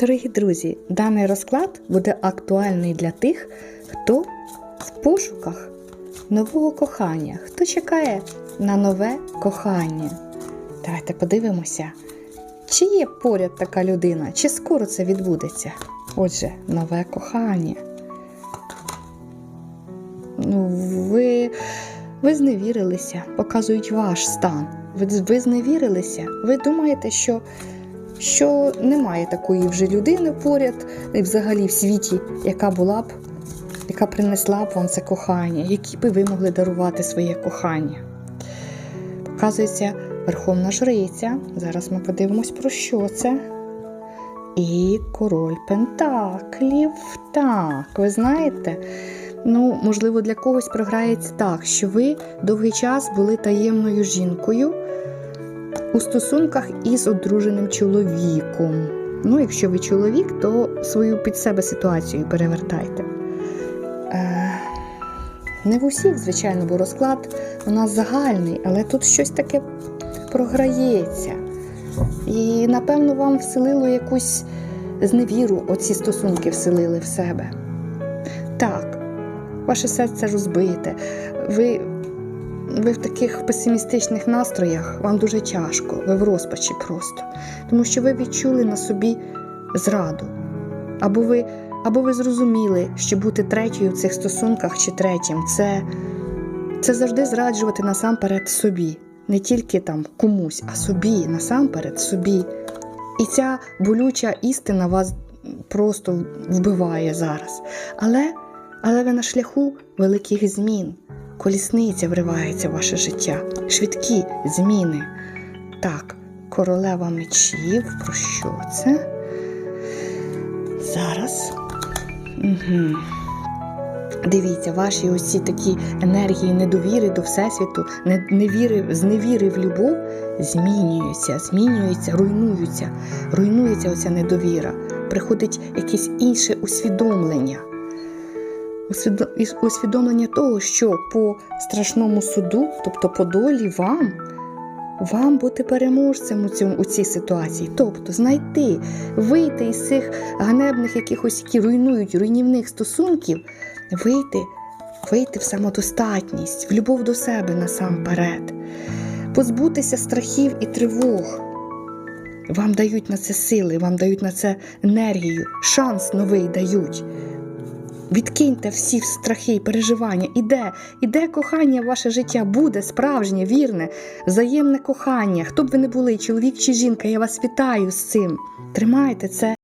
Дорогі друзі, даний розклад буде актуальний для тих, хто в пошуках нового кохання, хто чекає на нове кохання. Давайте подивимося, чи є поряд така людина, чи скоро це відбудеться. Отже, нове кохання. Ну, ви, ви зневірилися, показують ваш стан. Ви, ви зневірилися, ви думаєте, що що немає такої вже людини поряд, і взагалі в світі, яка була б, яка принесла б вам це кохання, які би ви могли дарувати своє кохання. Показується Верховна Жриця. Зараз ми подивимось, про що це. І король Пентаклів. Так, ви знаєте, ну, можливо, для когось програється так, що ви довгий час були таємною жінкою у стосунках із одруженим чоловіком. Ну, якщо ви чоловік, то свою під себе ситуацію перевертайте. Е, не в усіх, звичайно, бо розклад у нас загальний, але тут щось таке програється. І, напевно, вам вселило якусь зневіру, оці стосунки вселили в себе. Так, ваше серце розбите. Ви ви в таких песимістичних настроях, вам дуже тяжко, ви в розпачі просто. Тому що ви відчули на собі зраду. Або ви або ви зрозуміли, що бути третьою в цих стосунках чи третім це, це завжди зраджувати насамперед собі. Не тільки там комусь, а собі, насамперед собі. І ця болюча істина вас просто вбиває зараз. Але, але ви на шляху великих змін. Колісниця вривається в ваше життя, швидкі зміни. Так, королева мечів, про що це? Зараз. Угу. Дивіться, ваші оці такі енергії недовіри до Всесвіту, невіри, зневіри в любов змінюються, змінюються, руйнуються, руйнується оця недовіра. Приходить якесь інше усвідомлення усвідомлення того, що по страшному суду, тобто по долі вам, вам бути переможцем у цьому у цій ситуації, тобто знайти, вийти із цих ганебних якихось, які руйнують руйнівних стосунків, вийти, вийти в самодостатність, в любов до себе насамперед, позбутися страхів і тривог. Вам дають на це сили, вам дають на це енергію, шанс новий дають. Відкиньте всі страхи і переживання. Іде, іде кохання ваше життя, буде справжнє, вірне, взаємне кохання. Хто б ви не були, чоловік чи жінка, я вас вітаю з цим. Тримайте це